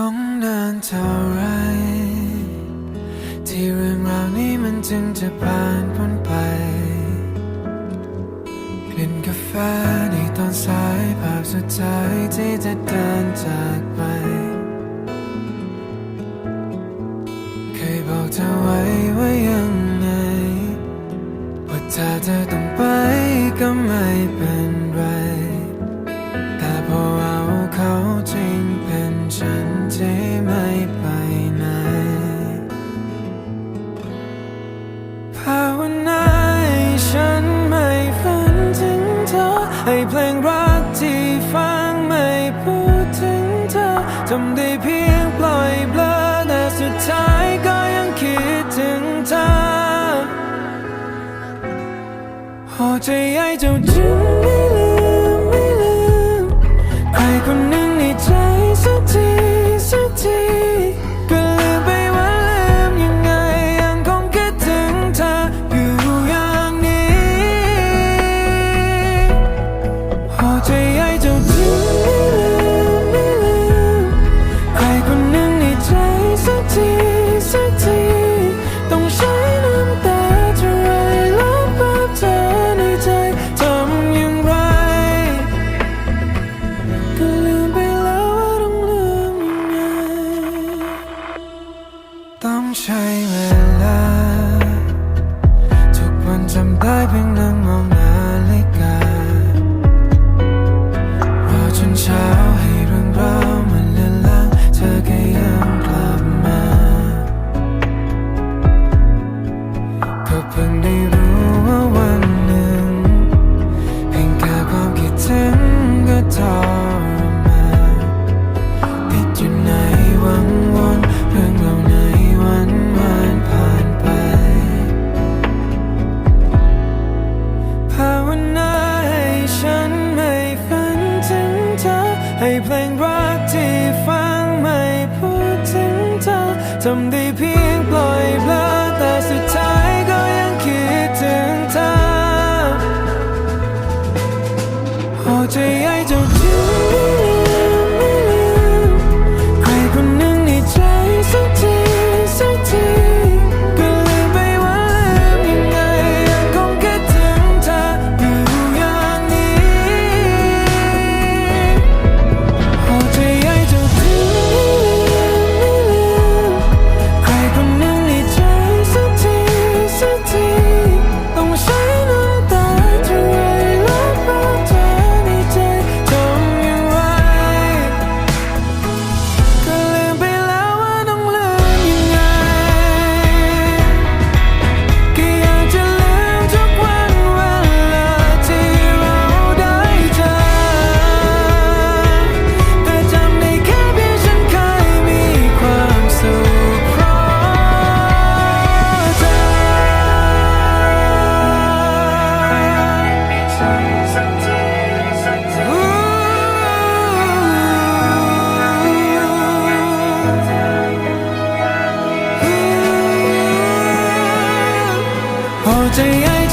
ต้องเดินเท่าไร ที่เรื่องราวนี้มันจึงจะผ่านพ้นไป กลิ่นกาแฟในตอนสายภาพสุดท้ายที่จะเดินจากไป เคยบอกเธอไว้ว่ายังไง ว่าถ้าเธอ เพียงปล่อยเบลอแต่สุดท้ายก็ยังคิดถึงเธอโอ้ใจใหญ่เจ้าจึงไม่ลืมไม่ลืมใครคนหนึ่งในใจสักทีสักที เพลงรักที่ฟังไม่พูดถึงเธอทำได้เพียงปล่อยเปล่าแต่สุดท้ายก็ยังคิดถึงเธอโอ้ใจใหญ่จะาชู้ 最爱